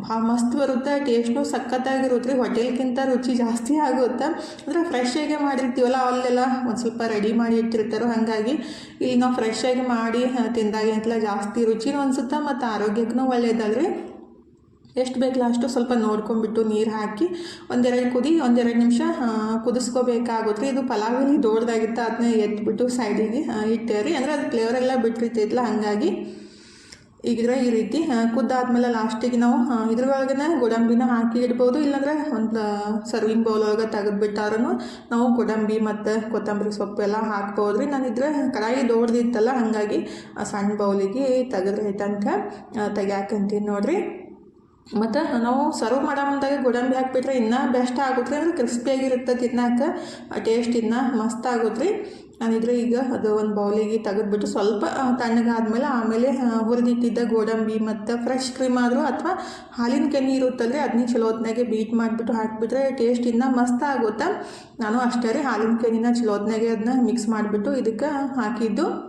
ಭಾಳ ಮಸ್ತ್ ಬರುತ್ತೆ ಟೇಸ್ಟು ಸಖತ್ತಾಗಿರುತ್ತೆ ಹೋಟೆಲ್ಗಿಂತ ರುಚಿ ಜಾಸ್ತಿ ಆಗುತ್ತೆ. ಅಂದರೆ ಫ್ರೆಶ್ ಆಗಿ ಮಾಡಿರ್ತೀವಲ್ಲ, ಅಲ್ಲೆಲ್ಲ ಒಂದು ಸ್ವಲ್ಪ ರೆಡಿ ಮಾಡಿ ಇಟ್ಟಿರ್ತಾರೋ ಹಾಗಾಗಿ ಇಲ್ಲಿ ನಾವು ಫ್ರೆಶ್ ಆಗಿ ಮಾಡಿ ತಿಂದಾಗಿಂತಲ ಜಾಸ್ತಿ ರುಚಿನೂ ಅನಿಸುತ್ತೆ ಮತ್ತು ಆರೋಗ್ಯಕ್ಕೂ ಒಳ್ಳೇದಲ್ರಿ. ಎಷ್ಟು ಬೇಕಲ್ಲ ಅಷ್ಟು ಸ್ವಲ್ಪ ನೋಡ್ಕೊಂಡ್ಬಿಟ್ಟು ನೀರು ಹಾಕಿ ಒಂದೆರಡು ಕುದಿ, ಒಂದೆರಡು ನಿಮಿಷ ಕುದಿಸ್ಕೋಬೇಕಾಗುತ್ತೆ. ಇದು ಪಲಾವಿನ ದೊಡ್ಡದಾಗಿತ್ತು ಅದನ್ನ ಎತ್ಬಿಟ್ಟು ಸೈಡಿಗೆ ಇಟ್ಟೇವೆ ರೀ ಅಂದರೆ ಅದು ಫ್ಲೇವರ್ ಎಲ್ಲ ಬಿಟ್ಟಿರ್ತೈತಲ್ಲ ಹಾಗಾಗಿ ಈಗಿದ್ರೆ ಈ ರೀತಿ ಕುದ್ದಾದ್ಮೇಲೆ ಲಾಸ್ಟಿಗೆ ನಾವು ಇದ್ರೊಳಗೇ ಗೋಡಂಬಿನ ಹಾಕಿ ಇಡ್ಬೋದು. ಇಲ್ಲಾಂದ್ರೆ ಒಂದು ಸರ್ವಿಂಗ್ ಬೌಲ್ ಒಳಗೆ ತೆಗೆದ್ಬಿಟ್ಟಾರೂ ನಾವು ಗೋಡಂಬಿ ಮತ್ತು ಕೊತ್ತಂಬರಿ ಸೊಪ್ಪು ಎಲ್ಲ ಹಾಕ್ಬೋದು ರೀ ನಾನು ಇದ್ರೆ ಕಡಾಯಿ ದೊಡ್ದಿತ್ತಲ್ಲ ಹಾಗಾಗಿ ಸಣ್ಣ ಬೌಲಿಗೆ ತೆಗೆದ್ರೈತಂತ ತೆಗ್ಯಾಕಂತೀನಿ ನೋಡ್ರಿ. ಮತ್ತು ನಾವು ಸರ್ವ್ ಮಾಡೋ ಮುಂದಾಗ ಗೋಡಂಬಿ ಹಾಕಿಬಿಟ್ರೆ ಇನ್ನೂ ಬೆಸ್ಟ್ ಆಗುತ್ತೆ ಅಂದ್ರೆ ಕ್ರಿಸ್ಪಿಯಾಗಿರುತ್ತೆ ತಿನ್ನಕ್ಕೆ ಟೇಸ್ಟ್ ಇನ್ನೂ ಮಸ್ತ್ ಆಗುತ್ತೆ ನಾನಿದ್ರೆ ಈಗ ಅದು ಒಂದು ಬೌಲಿಗೆ ತೆಗೆದ್ಬಿಟ್ಟು ಸ್ವಲ್ಪ ತಣ್ಣಗಾದ್ಮೇಲೆ ಆಮೇಲೆ ಹುರಿದಿಟ್ಟಿದ್ದ ಗೋಡಂಬಿ ಮತ್ತು ಫ್ರೆಶ್ ಕ್ರೀಮ್ ಆದರೂ ಅಥವಾ ಹಾಲಿನ ಕೆನೆ ಇರುತ್ತಲ್ರಿ ಅದನ್ನ ಚಲೋ ಹೊತ್ನಾಗೆ ಬೀಟ್ ಮಾಡಿಬಿಟ್ಟು ಹಾಕಿಬಿಟ್ರೆ ಟೇಸ್ಟ್ ಇನ್ನೂ ಮಸ್ತ್ ಆಗುತ್ತೆ. ನಾನು ಅಷ್ಟೇ ರೀ ಹಾಲಿನ ಕೆನಿನ ಚಲೋ ಅದನ್ನ ಮಿಕ್ಸ್ ಮಾಡಿಬಿಟ್ಟು ಇದಕ್ಕೆ ಹಾಕಿದ್ದು.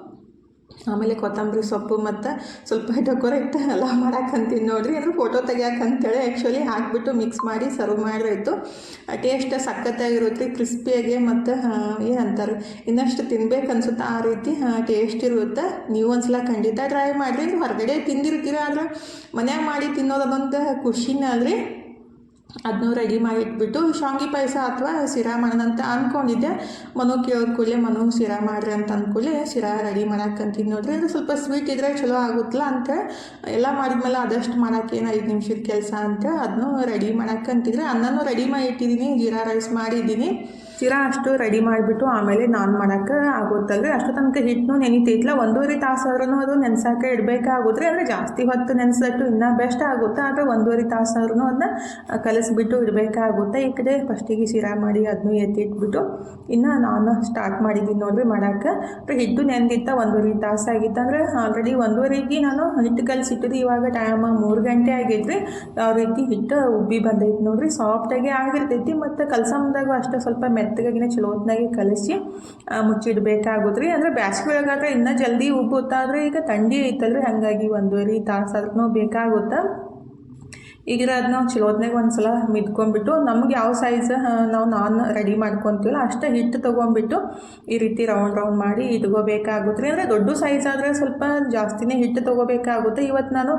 ಆಮೇಲೆ ಕೊತ್ತಂಬರಿ ಸೊಪ್ಪು ಮತ್ತು ಸ್ವಲ್ಪ ಡೆಕೋರೇಟ್ ಎಲ್ಲ ಮಾಡಕ್ಕಂತೀನಿ ನೋಡಿರಿ. ಅಂದ್ರೆ ಫೋಟೋ ತೆಗಿಯಕ್ಕಂತೇಳಿ ಆ್ಯಕ್ಚುಲಿ ಹಾಕಿಬಿಟ್ಟು ಮಿಕ್ಸ್ ಮಾಡಿ ಸರ್ವ್ ಮಾಡಿರೋಯ್ತು. ಟೇಸ್ಟ್ ಸಖತ್ತಾಗಿರುತ್ತೆ ಕ್ರಿಸ್ಪಿಯಾಗಿ ಮತ್ತು ಏನಂತಾರೆ, ಇನ್ನಷ್ಟು ತಿನ್ಬೇಕು ಅನ್ಸುತ್ತೆ ಆ ರೀತಿ ಟೇಸ್ಟ್ ಇರುತ್ತೆ? ನೀವು ಒಂದ್ಸಲ ಖಂಡಿತ ಟ್ರೈ ಮಾಡಿರಿ. ಹೊರಗಡೆ ತಿಂದಿರ್ತೀರ ಆದ್ರೆ ಮನ್ಯಾಗ ಮಾಡಿ ತಿನ್ನೋದು ಅದೊಂದು ಖುಷಿನೇ ಅಲ್ರಿ. ಅದನ್ನೂ ರೆಡಿ ಮಾಡಿ ಇಟ್ಬಿಟ್ಟು ಶಾವಿಗೆ ಪಾಯಸ ಅಥವಾ ಶಿರಾ ಮಾಡೋಣ ಅಂತ ಅಂದ್ಕೊಂಡಿದ್ದೆ ಮನು ಕೇಳೋದು ಕೂಡಲೇ, ಮನು ಶಿರಾ ಮಾಡ್ರಿ ಅಂತ ಅಂದ್ಕೂಡಲೇ ಶಿರಾ ರೆಡಿ ಮಾಡೋಕ್ಕಂತೀನಿ ನೋಡ್ರಿ. ಅಂದರೆ ಸ್ವಲ್ಪ ಸ್ವೀಟ್ ಇದ್ರೆ ಚಲೋ ಆಗುತ್ತಲ್ಲ ಅಂತ. ಎಲ್ಲ ಮಾಡಿದ್ಮೇಲೆ ಆದಷ್ಟು ಮಾಡೋಕ್ಕೇನು ಐದು ನಿಮಿಷದ ಕೆಲಸ ಅಂತ ಅದನ್ನು ರೆಡಿ ಮಾಡೋಕ್ಕಂತಿದ್ರೆ ಅನ್ನನೂ ರೆಡಿ ಮಾಡಿ ಇಟ್ಟಿದ್ದೀನಿ ಜೀರಾ ರೈಸ್ ಮಾಡಿದ್ದೀನಿ. ಶಿರಾ ಅಷ್ಟು ರೆಡಿ ಮಾಡಿಬಿಟ್ಟು ಆಮೇಲೆ ನಾನು ಮಾಡೋಕ್ಕೆ ಆಗುತ್ತಲ್ರಿ? ಅಷ್ಟು ತನಕ ಹಿಟ್ಟು ನೆನಿತೈತ್ಲ ಒಂದೂವರೆ ತಾಸಾದ್ರೂ ಅದು ನೆನ್ಸೋಕೆ ಇಡಬೇಕಾಗುತ್ತೆ. ಅಂದರೆ ಜಾಸ್ತಿ ಹೊತ್ತು ನೆನೆಸಿದಟ್ಟು ಇನ್ನೂ ಬೆಸ್ಟ್ ಆಗುತ್ತೆ. ಆದರೆ ಒಂದೂವರೆ ತಾಸು ಆದ್ರೂ ಅದನ್ನ ಕಲಿಸ್ಬಿಟ್ಟು ಇಡಬೇಕಾಗುತ್ತೆ. ಈ ಕಡೆ ಫಸ್ಟಿಗೆ ಶಿರಾ ಮಾಡಿ ಅದನ್ನು ಎತ್ತಿಟ್ಬಿಟ್ಟು ಇನ್ನು ನಾನು ಸ್ಟಾರ್ಟ್ ಮಾಡಿದ್ದೀನಿ ನೋಡಿರಿ ಮಾಡೋಕ್ಕೆ. ಹಿಟ್ಟು ನೆಂದಿತ್ತ ಒಂದೂವರೆ ತಾಸು ಆಗಿತ್ತು. ಅಂದರೆ ಆಲ್ರೆಡಿ ಒಂದೂವರೆಗೆ ನಾನು ಹಿಟ್ಟು ಕಲಿಸಿಟ್ಟಿದ್ದು. ಇವಾಗ ಟೈಮ್ ಮೂರು ಗಂಟೆ ಆಗೈತ್ರಿ ಯಾವ ರೀತಿ ಹಿಟ್ಟು ಉಬ್ಬಿ ಬಂದೈತಿ ನೋಡ್ರಿ. ಸಾಫ್ಟಾಗಿ ಆಗಿರ್ತೈತಿ. ಮತ್ತು ಕಲ್ಸಮ್ದಾಗ ಅಷ್ಟೇ ಸ್ವಲ್ಪ ಮೆತ್ತಗಾಗಿನ ಚಲೋ ಹೊತ್ನಾಗೆ ಕಲಿಸಿ ಮುಚ್ಚಿಡ್ಬೇಕಾಗುತ್ತೆ ರೀ ಅಂದರೆ ಬ್ಯಾಸ್ಗೆ ಒಳಗಾದ್ರೆ ಇನ್ನೂ ಜಲ್ದಿ ಉಬ್ಬುತ್ತಾದ್ರೆ ಈಗ ಥಂಡಿ ಐತಲ್ರಿ. ಹಾಗಾಗಿ ಒಂದುವರೆ ತಾಸು ಆದ್ರೂ ಬೇಕಾಗುತ್ತೆ? ಈಗ ಅದನ್ನ ಚಲೋ ಹೊತ್ನಾಗ ಒಂದು ಸಲ ಮಿದ್ಕೊಂಡ್ಬಿಟ್ಟು ನಮ್ಗೆ ಯಾವ ಸೈಜ್ ನಾವು ನಾನ್ ರೆಡಿ ಮಾಡ್ಕೊತೀವಲ್ಲ ಅಷ್ಟೇ ಹಿಟ್ಟು ತೊಗೊಂಬಿಟ್ಟು ಈ ರೀತಿ ರೌಂಡ್ ರೌಂಡ್ ಮಾಡಿ ಇಟ್ಕೋಬೇಕಾಗುತ್ತೆ ಅಂದರೆ ದೊಡ್ಡ ಸೈಜ್ ಆದರೆ ಸ್ವಲ್ಪ ಜಾಸ್ತಿನೇ ಹಿಟ್ಟು ತೊಗೋಬೇಕಾಗುತ್ತೆ. ಇವತ್ತು ನಾನು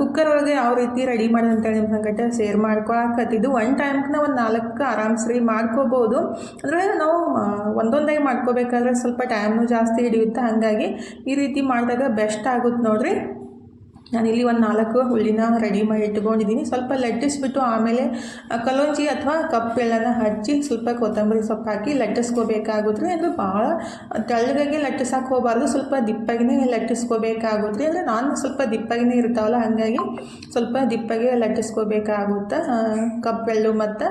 ಕುಕ್ಕರ್ ಒಳಗೆ ಯಾವ ರೀತಿ ರೆಡಿ ಮಾಡಿ ಅಂತೇಳಿ ನಿಮ್ಮ ಸಂಗಟ ಶೇರ್ ಮಾಡ್ಕೊಳಕತ್ತಿದ್ದು ಒನ್ ಟೈಮ್ಗೆ ನಾವು ಒಂದು ನಾಲ್ಕು ಆರಾಮ್ಸ್ರಿ ಮಾಡ್ಕೋಬೋದು. ಅಂದರೆ ನಾವು ಒಂದೊಂದಾಗಿ ಮಾಡ್ಕೋಬೇಕಾದ್ರೆ ಸ್ವಲ್ಪ ಟೈಮ್ನು ಜಾಸ್ತಿ ಹಿಡಿಯುತ್ತೆ. ಹಾಗಾಗಿ ಈ ರೀತಿ ಮಾಡಿದಾಗ ಬೆಸ್ಟ್ ಆಗುತ್ತೆ ನೋಡ್ರಿ. ನಾನಿಲ್ಲಿ ಒಂದು ನಾಲ್ಕು ಹುಳ್ಳಿನ ರೆಡಿ ಮಾಡಿ ಇಟ್ಕೊಂಡಿದ್ದೀನಿ ಸ್ವಲ್ಪ ಲಟ್ಟಿಸ್ಬಿಟ್ಟು ಆಮೇಲೆ ಕಲೋಂಜಿ ಅಥವಾ ಕಪ್ಪೆಳ್ಳನ ಹಚ್ಚಿ ಸ್ವಲ್ಪ ಕೊತ್ತಂಬರಿ ಸೊಪ್ಪು ಹಾಕಿ ಲಟ್ಟಿಸ್ಕೋಬೇಕಾಗುತ್ತೆ ಅಂದರೆ ಭಾಳ ತೆಳ್ಳಗಾಗಿ ಲಟ್ಟಿಸೋಕೆ ಹೋಗಬಾರ್ದು ಸ್ವಲ್ಪ ದಿಪ್ಪಾಗಿನೇ ಲಟ್ಟಿಸ್ಕೋಬೇಕಾಗುತ್ತೆ ಅಂದರೆ ನಾನು ಸ್ವಲ್ಪ ದಿಪ್ಪಾಗಿನೇ ಇರ್ತಾವಲ್ಲ, ಹಾಗಾಗಿ ಸ್ವಲ್ಪ ದಿಪ್ಪಾಗಿ ಲಟ್ಟಿಸ್ಕೋಬೇಕಾಗುತ್ತೆ ಕಪ್ಪು ಕಪ್ಪೆಳ್ಳು ಮತ್ತು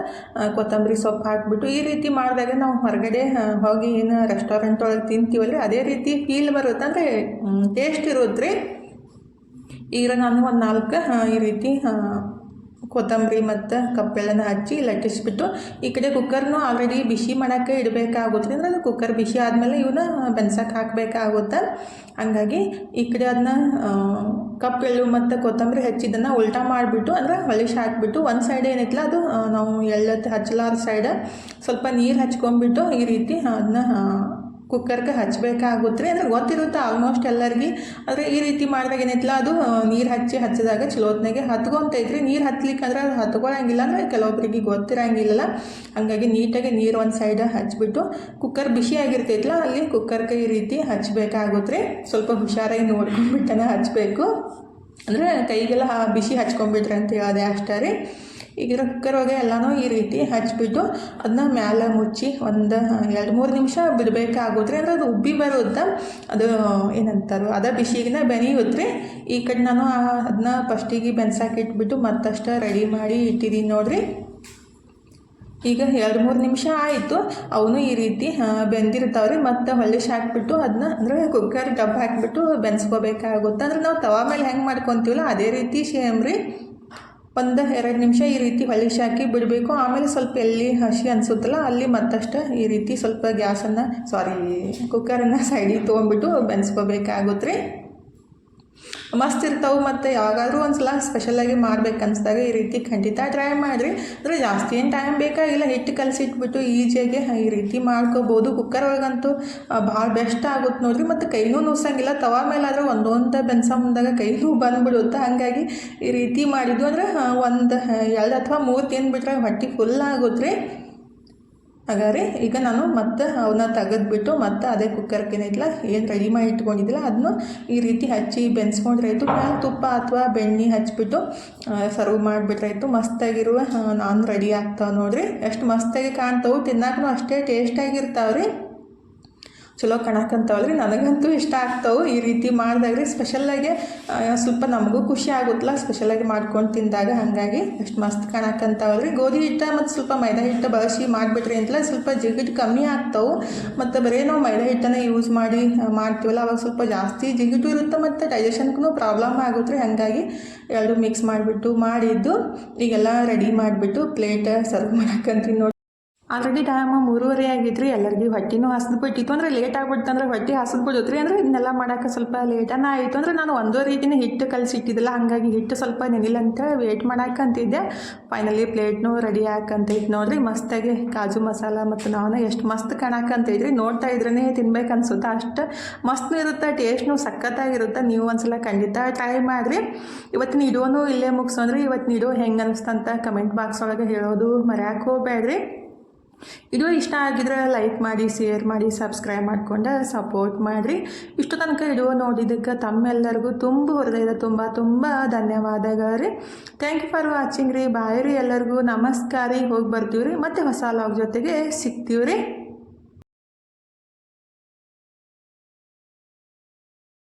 ಕೊತ್ತಂಬರಿ ಸೊಪ್ಪು ಹಾಕಿಬಿಟ್ಟು ಈ ರೀತಿ ಮಾಡಿದಾಗ ನಾವು ಹೊರಗಡೆ ಹೋಗಿ ಏನು ರೆಸ್ಟೋರೆಂಟ್ ಒಳಗೆ ತಿಂತೀವಲ್ಲ ಅದೇ ರೀತಿ ಫೀಲ್ ಬರುತ್ತೆ. ಅಂದರೆ ಟೇಸ್ಟ್ ಇರುತ್ತೆ ರೀ ಈಗ ನಾನು ಒಂದು ನಾಲ್ಕು ಈ ರೀತಿ ಕೊತ್ತಂಬರಿ ಮತ್ತು ಕಪ್ಪೆಳ್ಳನ ಹಚ್ಚಿ ಲಟ್ಟಿಸ್ಬಿಟ್ಟು ಈ ಕಡೆ ಕುಕ್ಕರ್ನು ಆಲ್ರೆಡಿ ಬಿಸಿ ಮಾಡೋಕ್ಕೆ ಇಡಬೇಕಾಗುತ್ತೆ. ಅಂದರೆ ಅದು ಕುಕ್ಕರ್ ಬಿಸಿ ಆದಮೇಲೆ ಇವನ್ನ ಬೆನ್ಸಕ್ಕೆ ಹಾಕಬೇಕಾಗುತ್ತೆ. ಹಂಗಾಗಿ ಈ ಕಡೆ ಅದನ್ನ ಕಪ್ಪೆಳ್ಳು ಮತ್ತು ಕೊತ್ತಂಬರಿ ಹಚ್ಚಿದ್ದನ್ನು ಉಲ್ಟಾ ಮಾಡಿಬಿಟ್ಟು ಅಂದರೆ ಹೊಳಿಶ್ ಹಾಕಿಬಿಟ್ಟು ಒಂದು ಸೈಡ್ ಏನೈತಲ್ಲ ಅದು ನಾವು ಎಳ್ಳತ್ತು ಹಚ್ಚಲಾರ ಸೈಡ್ ಸ್ವಲ್ಪ ನೀರು ಹಚ್ಕೊಂಡ್ಬಿಟ್ಟು ಈ ರೀತಿ ಅದನ್ನ ಕುಕ್ಕರ್ಗೆ ಹಚ್ಚಬೇಕಾಗುತ್ತೆ ಅಂದ್ರೆ ಗೊತ್ತಿರುತ್ತೆ ಆಲ್ಮೋಸ್ಟ್ ಎಲ್ಲರಿಗೆ. ಆದರೆ ಈ ರೀತಿ ಮಾಡಿದಾಗ ಏನೈತಲ್ಲ ಅದು ನೀರು ಹಚ್ಚಿ ಹಚ್ಚಿದಾಗ ಚಲೋತ್ನಾಗೆ ಹತ್ಕೊಂತೈತ್ರಿ ನೀರು ಹತ್ಲಿಕ್ಕೆ ಅಂದ್ರೆ ಅದು ಹತ್ಕೊಳ್ಳೋಂಗಿಲ್ಲ ಅಂದರೆ ಕೆಲವೊಬ್ಬರಿಗೆ ಗೊತ್ತಿರೋಂಗಿಲ್ಲಲ್ಲ. ಹಾಗಾಗಿ ನೀಟಾಗಿ ನೀರು ಒಂದು ಸೈಡ್ ಹಚ್ಬಿಟ್ಟು ಕುಕ್ಕರ್ ಬಿಸಿ ಆಗಿರ್ತೈತಲ್ಲ, ಅಲ್ಲಿ ಕುಕ್ಕರ್ಗೆ ಈ ರೀತಿ ಹಚ್ಚಬೇಕಾಗುತ್ತೆ ಸ್ವಲ್ಪ ಹುಷಾರಾಗಿ ನೋಡ್ಕೊಂಡ್ಬಿಟ್ಟನ ಹಚ್ಚಬೇಕು ಅಂದರೆ ಕೈಗೆಲ್ಲ ಬಿಸಿ ಹಚ್ಕೊಂಡ್ಬಿಟ್ರೆ ಅಂತ ಹೇಳಿದೆ ಅಷ್ಟೇ ರೀ. ಈಗ ಕುಕ್ಕರ್ ಒಳಗೆ ಎಲ್ಲನೂ ಈ ರೀತಿ ಹಚ್ಚಿಬಿಟ್ಟು ಅದನ್ನ ಮೇಲೆ ಮುಚ್ಚಿ ಒಂದು ಎರಡು ಮೂರು ನಿಮಿಷ ಬಿಡಬೇಕಾಗುತ್ತೆ. ಅಂದರೆ ಅದು ಉಬ್ಬಿ ಬರುತ್ತೆ, ಅದು ಏನಂತಾರೋ, ಅದ ಬಿಸಿಗಿನ ಬೆನಿಯುತ್ತೆ ಈ ಕಡೆ ನಾನು ಅದನ್ನ ಫಸ್ಟಿಗೆ ಬೆನ್ಸಾಕಿಟ್ಬಿಟ್ಟು ಮತ್ತಷ್ಟು ರೆಡಿ ಮಾಡಿ ಇಟ್ಟಿದ್ದೀನಿ ನೋಡಿರಿ. ಈಗ ಎರಡು ಮೂರು ನಿಮಿಷ ಆಯಿತು, ಅವನು ಈ ರೀತಿ ಬೆಂದಿರ್ತಾವ್ರಿ. ಮತ್ತು ಹೊಳ್ಳಿಶ್ ಹಾಕ್ಬಿಟ್ಟು ಅದನ್ನ ಅಂದರೆ ಕುಕ್ಕರ್ ಡಬ್ಬ ಹಾಕಿಬಿಟ್ಟು ಬೆನ್ಸ್ಕೋಬೇಕಾಗುತ್ತೆ. ಅಂದ್ರೆ ನಾವು ತವಾ ಮೇಲೆ ಹೆಂಗೆ ಮಾಡ್ಕೊತೀವಲ್ಲ, ಅದೇ ರೀತಿ ಸೇಮ್ ರೀ. ಒಂದು ಎರಡು ನಿಮಿಷ ಈ ರೀತಿ ಹೊಳಿಶ್ ಹಾಕಿ ಬಿಡಬೇಕು. ಆಮೇಲೆ ಸ್ವಲ್ಪ ಎಲ್ಲಿ ಹಸಿ ಅನಿಸುತ್ತಲ್ಲ ಅಲ್ಲಿ ಮತ್ತಷ್ಟು ಈ ರೀತಿ ಸ್ವಲ್ಪ ಗ್ಯಾಸನ್ನು ಸಾರಿ ಕುಕ್ಕರನ್ನು ಸೈಡಿಗೆ ತೊಗೊಂಡ್ಬಿಟ್ಟು ಬೆನ್ಸ್ಕೋಬೇಕಾಗುತ್ತೆ ರೀ. ಮಸ್ತ್ ಇರ್ತಾವೆ ಮತ್ತು ಯಾವಾಗಾದರೂ ಒಂದು ಸಲ ಸ್ಪೆಷಲಾಗಿ ಮಾಡ್ಬೇಕು ಅನ್ಸ್ದಾಗ ಈ ರೀತಿ ಖಂಡಿತ ಟ್ರೈ ಮಾಡಿರಿ. ಅಂದರೆ ಜಾಸ್ತಿ ಏನು ಟೈಮ್ ಬೇಕಾಗಿಲ್ಲ. ಹಿಟ್ಟು ಕಲಸಿಟ್ಬಿಟ್ಟು ಈಜಿಯಾಗಿ ಈ ರೀತಿ ಮಾಡ್ಕೋಬೋದು. ಕುಕ್ಕರ್ ಒಳಗಂತೂ ಭಾಳ ಬೆಸ್ಟ್ ಆಗುತ್ತೆ ನೋಡಿರಿ. ಮತ್ತು ಕೈನೂ ನುಸಂಗಿಲ್ಲ. ತವಾ ಮೇಲಾದ್ರೆ ಒಂದೊಂದು ಬೆನ್ಸ ಮುಂದಾಗ ಕೈನೂ ಬಂದ್ಬಿಡುತ್ತೆ? ಹಾಗಾಗಿ ಈ ರೀತಿ ಮಾಡಿದ್ದು ಅಂದರೆ ಒಂದು ಎರಡು ಅಥವಾ ಮೂರು ತಿಂದುಬಿಟ್ರೆ ಹೊಟ್ಟೆ ಫುಲ್ ಆಗುತ್ತೆ ರೀ. ಹಾಗಾದ್ರೆ ಈಗ ನಾನು ಮತ್ತೆ ಅವನ್ನ ತೆಗೆದ್ಬಿಟ್ಟು ಮತ್ತೆ ಅದೇ ಕುಕ್ಕರ್ಗೆ ಏನಿಲ್ಲ ಏನು ರೆಡಿ ಮಾಡಿ ಇಟ್ಕೊಂಡಿದ್ದಿಲ್ಲ ಅದನ್ನು ಈ ರೀತಿ ಹಚ್ಚಿ ಬೆನ್ಸ್ಕೊಂಡ್ರಾಯ್ತು ಮ್ಯಾಲೆ ತುಪ್ಪ ಅಥವಾ ಬೆಣ್ಣೆ ಹಚ್ಬಿಟ್ಟು ಸರ್ವ್ ಮಾಡಿಬಿಟ್ರಾಯ್ತು ಮಸ್ತಾಗಿರುವ ನಾನು ರೆಡಿ ಆಗ್ತಾವೆ ನೋಡ್ರಿ. ಎಷ್ಟು ಮಸ್ತಾಗಿ ಕಾಣ್ತಾವೆ ತಿನ್ನಕ್ಕೂ ಅಷ್ಟೇ ಟೇಸ್ಟಾಗಿರ್ತಾವೆ ರೀ ಚಲೋ ಕಾಣಕ್ಕಂತಾವಲ್ಲ ರೀ ನನಗಂತೂ ಇಷ್ಟ ಆಗ್ತಾವೆ. ಈ ರೀತಿ ಮಾಡಿದಾಗ ರೀ ಸ್ಪೆಷಲ್ಲಾಗಿ ಸ್ವಲ್ಪ ನಮಗೂ ಖುಷಿ ಆಗುತ್ತಲ್ಲ. ಸ್ಪೆಷಲಾಗಿ ಮಾಡ್ಕೊಂಡು ತಿಂದಾಗ ಹಾಗಾಗಿ ಎಷ್ಟು ಮಸ್ತ್ ಕಾಣಕ್ಕಂತಾವಲ್ಲ ರೀ ಗೋಧಿ ಹಿಟ್ಟು ಮತ್ತು ಸ್ವಲ್ಪ ಮೈದಾ ಹಿಟ್ಟು ಬಳಸಿ ಮಾಡಿಬಿಟ್ರಿ ಅಂತಲ್ಲ ಸ್ವಲ್ಪ ಜಿಗಿಟ್ ಕಮ್ಮಿ ಆಗ್ತಾವೆ. ಮತ್ತು ಬರೀ ನಾವು ಮೈದಾ ಹಿಟ್ಟನ್ನು ಯೂಸ್ ಮಾಡಿ ಮಾಡ್ತೀವಲ್ಲ. ಅವಾಗ ಸ್ವಲ್ಪ ಜಾಸ್ತಿ ಜಿಗಿಟು ಇರುತ್ತೆ ಮತ್ತು ಡೈಜೆಷನ್ಗೂ ಪ್ರಾಬ್ಲಮ್ ಆಗುತ್ತೆ ರೀ ಹಾಗಾಗಿ ಎರಡು ಮಿಕ್ಸ್ ಮಾಡಿಬಿಟ್ಟು ಮಾಡಿದ್ದು, ಈಗೆಲ್ಲ ರೆಡಿ ಮಾಡಿಬಿಟ್ಟು ಪ್ಲೇಟ್ ಸರ್ವ್ ಮಾಡಕ್ಕಂತೀನಿ ನೋಡಿ ಆಲ್ರೆಡಿ ಟೈಮ್ ಮೂರುವರೆ ಆಗಿದ್ರಿ, ಎಲ್ಲರಿಗೂ ಹೊಟ್ಟಿನೂ ಹಸ್ದು ಬಿಟ್ಟಿತ್ತು. ಅಂದರೆ ಲೇಟ್ ಆಗ್ಬಿಡ್ತು ಅಂದ್ರೆ ಹೊಟ್ಟೆ ಹಸ್ದು ಬಿಡುತ್ತೆ ಅಂದರೆ ಇದನ್ನೆಲ್ಲ ಮಾಡೋಕೆ ಸ್ವಲ್ಪ ಲೇಟನ ಆಯಿತು. ಅಂದರೆ ನಾನು ಒಂದೋ ರೀತಿನೇ ಹಿಟ್ಟು ಕಲಸಿಟ್ಟಿದ್ದಿಲ್ಲ, ಹಾಗಾಗಿ ಹಿಟ್ಟು ಸ್ವಲ್ಪ ನೆನಿಲ್ಲ ಅಂತೇಳಿ ವೇಟ್ ಮಾಡಕ್ಕಂತಿದ್ದೆ ಫೈನಲಿ ಪ್ಲೇಟ್ನೂ ರೆಡಿ ಹಾಕಂತೈತೆ ನೋಡ್ರಿ. ಮಸ್ತಾಗಿ ಕಾಜು ಮಸಾಲ ಮತ್ತು ನಾನು ಎಷ್ಟು ಮಸ್ತ್ ಕಾಣಕ್ಕಂತೈತ್ರಿ ನೋಡ್ತಾ ಇದ್ರೇ ತಿನ್ಬೇಕು ಅನ್ಸುತ್ತೆ. ಅಷ್ಟು ಮಸ್ತ್ನೂ ಇರುತ್ತೆ ಟೇಸ್ಟ್ನು ಸಖತ್ತಾಗಿರುತ್ತೆ. ನೀವು ಒಂದ್ಸಲ ಖಂಡಿತ ಟ್ರೈ ಮಾಡಿರಿ. ಇವತ್ತಿನ ಇಡೋನು ಇಲ್ಲೇ ಮುಗಿಸೋದ್ರಿ ಇವತ್ತಿನ ಇಡೋ ಹೆಂಗೆ ಅನಿಸ್ತಂತ ಕಮೆಂಟ್ ಬಾಕ್ಸ್ ಒಳಗೆ ಹೇಳೋದು ಮರ್ಯಾಕೆ ಹೋಗ್ಬೇಡ್ರಿ. ಇದು ಇಷ್ಟ ಆಗಿದ್ರೆ ಲೈಕ್ ಮಾಡಿ, ಶೇರ್ ಮಾಡಿ, ಸಬ್ಸ್ಕ್ರೈಬ್ ಮಾಡಿಕೊಂಡು ಸಪೋರ್ಟ್ ಮಾಡಿರಿ. ಇಷ್ಟು ತನಕ ವಿಡಿಯೋ ನೋಡಿದ್ದಕ್ಕೆ ತಮ್ಮೆಲ್ಲರಿಗೂ ತುಂಬ ಹೃದಯದ ತುಂಬ ತುಂಬ ಧನ್ಯವಾದಗಳು ರೀ ಥ್ಯಾಂಕ್ ಯು ಫಾರ್ ವಾಚಿಂಗ್ ರೀ. ಬಾಯ್ ರೀ ಎಲ್ಲರಿಗೂ. ನಮಸ್ಕಾರ ರೀ. ಹೋಗಿ ಬರ್ತೀವಿ ರೀ ಮತ್ತು ಹೊಸ ಲಾಗ್ ಜೊತೆಗೆ ಸಿಗ್ತೀವಿ ರೀ